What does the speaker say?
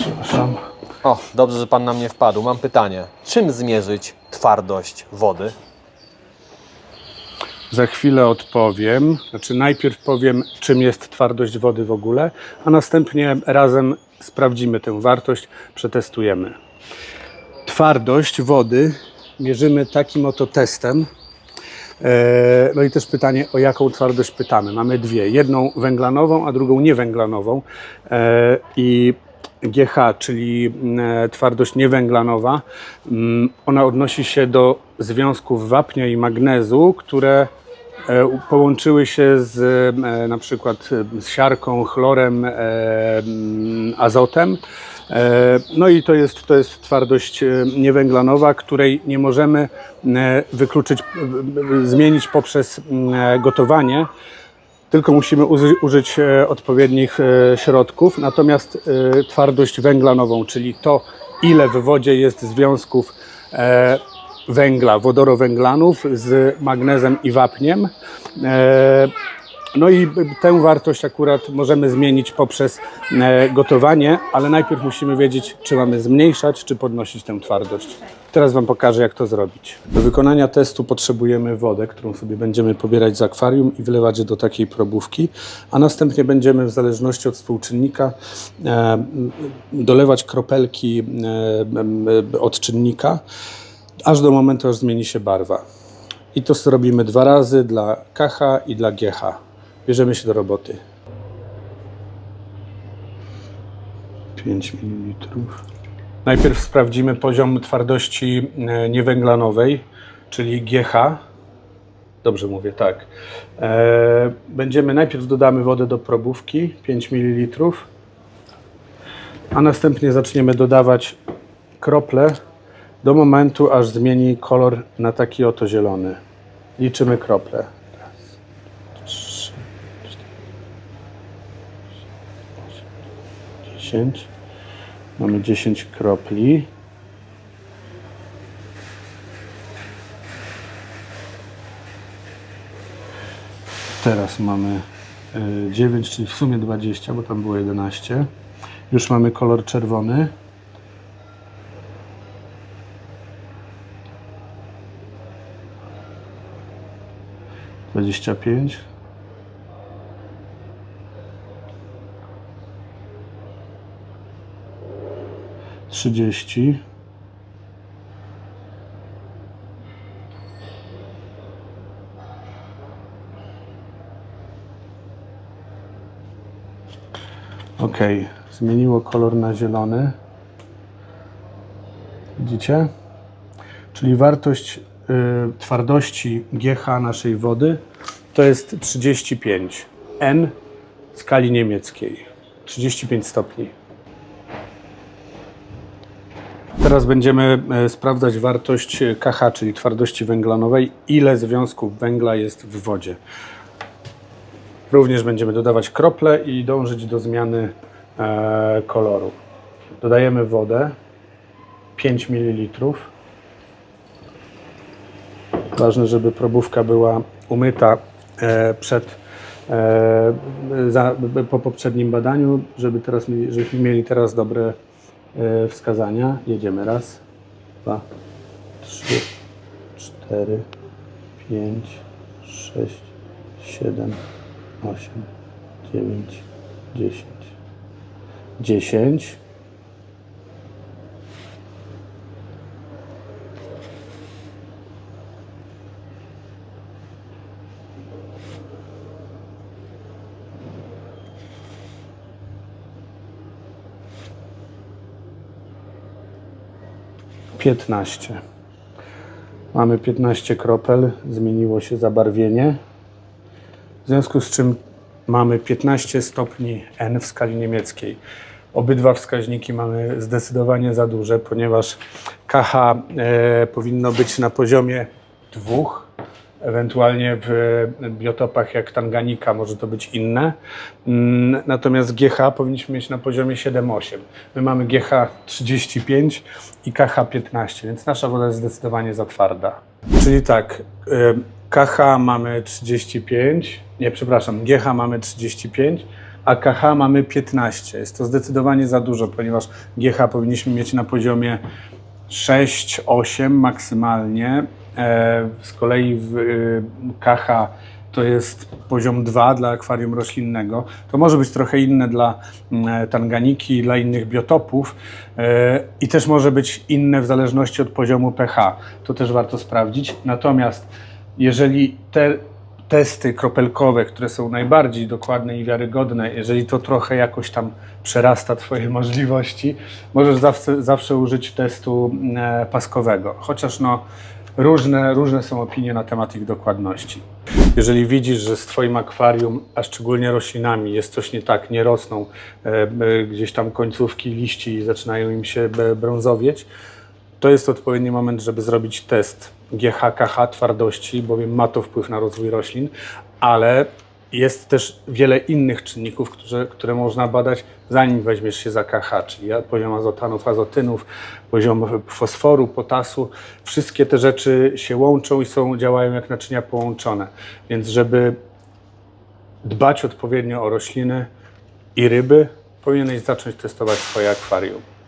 Przepraszam. O, dobrze, że pan na mnie wpadł. Mam pytanie. Czym zmierzyć twardość wody? Za chwilę odpowiem. Znaczy, najpierw powiem, czym jest twardość wody w ogóle, a następnie razem sprawdzimy tę wartość, przetestujemy. Twardość wody mierzymy takim oto testem. E, No i też pytanie, o jaką twardość pytamy. Mamy dwie. Jedną węglanową, a drugą niewęglanową. E, I GH, czyli mm, twardość niewęglanowa, mm, ona odnosi się do związków wapnia i magnezu, które e, połączyły się z e, na przykład e, z siarką, chlorem, e, mm, azotem. E, No i to jest, to jest twardość e, niewęglanowa, której nie możemy e, wykluczyć, e, e, zmienić poprzez mm, gotowanie, tylko musimy użyć e, odpowiednich e, środków. Natomiast e, twardość węglanową, czyli to, ile w wodzie jest związków węgla, wodorowęglanów z magnezem i wapniem. No i tę wartość akurat możemy zmienić poprzez e, gotowanie, ale najpierw musimy wiedzieć, czy mamy zmniejszać, czy podnosić tę twardość. Teraz Wam pokażę, jak to zrobić. Do wykonania testu potrzebujemy wodę, którą sobie będziemy pobierać z akwarium i wylewać do takiej probówki, a następnie będziemy w zależności od współczynnika e, dolewać kropelki e, odczynnika, aż do momentu, aż zmieni się barwa. I to zrobimy dwa razy dla KH i dla GH. Bierzemy się do roboty. 5 ml. Najpierw sprawdzimy poziom twardości e, niewęglanowej, czyli GH. Dobrze mówię, tak. E, Będziemy najpierw dodamy wodę do probówki 5 ml, a następnie zaczniemy dodawać krople do momentu, aż zmieni kolor na taki oto zielony. Liczymy krople. 10. Mamy 10 kropli. Teraz mamy y, 9, czyli w sumie 20, bo tam było 11. Już mamy kolor czerwony. Dwadzieścia pięć, Trzydzieści. Ok, zmieniło kolor na zielony. Widzicie? Czyli wartość y, twardości GH naszej wody to jest 35 N w skali niemieckiej. 35 stopni. Teraz będziemy e, sprawdzać wartość KH, czyli twardości węglanowej, ile związków węgla jest w wodzie. Również będziemy dodawać krople i dążyć do zmiany e, koloru. Dodajemy wodę 5 ml. Ważne, żeby probówka była umyta e, przed, e, za, po poprzednim badaniu, żeby teraz, żebyśmy mieli teraz dobre e, wskazania. Jedziemy raz, dwa, trzy, cztery, pięć, sześć, siedem, osiem, dziewięć, dziesięć. Dziesięć. Piętnaście. Mamy 15 kropel, zmieniło się zabarwienie. W związku z czym mamy 15 stopni N w skali niemieckiej. Obydwa wskaźniki mamy zdecydowanie za duże, ponieważ KH e, powinno być na poziomie 2, ewentualnie w biotopach jak tanganika może to być inne. Mm, Natomiast GH powinniśmy mieć na poziomie 7-8. My mamy GH 35 i KH 15, więc nasza woda jest zdecydowanie za twarda. Czyli tak, y, KH mamy 35, nie przepraszam, GH mamy 35, a KH mamy 15. Jest to zdecydowanie za dużo, ponieważ GH powinniśmy mieć na poziomie 6-8 maksymalnie. E, Z kolei w y, KH to jest poziom 2 dla akwarium roślinnego. To może być trochę inne dla mm, tanganiki, dla innych biotopów e, i też może być inne w zależności od poziomu pH. To też warto sprawdzić. Natomiast jeżeli te testy kropelkowe, które są najbardziej dokładne i wiarygodne, jeżeli to trochę jakoś tam przerasta Twoje możliwości, możesz zawsze, zawsze użyć testu e, paskowego. Chociaż no, różne, różne są opinie na temat ich dokładności. Jeżeli widzisz, że z Twoim akwarium, a szczególnie roślinami, jest coś nie tak, nie rosną e, e, gdzieś tam końcówki liści i zaczynają im się brązowieć, to jest odpowiedni moment, żeby zrobić test GHKH twardości, bowiem ma to wpływ na rozwój roślin, ale jest też wiele innych czynników, które, które można badać, zanim weźmiesz się za KH, czyli poziom azotanów, azotynów, poziom fosforu, potasu. Wszystkie te rzeczy się łączą i są, działają jak naczynia połączone. Więc żeby dbać odpowiednio o rośliny i ryby, powinieneś zacząć testować swoje akwarium.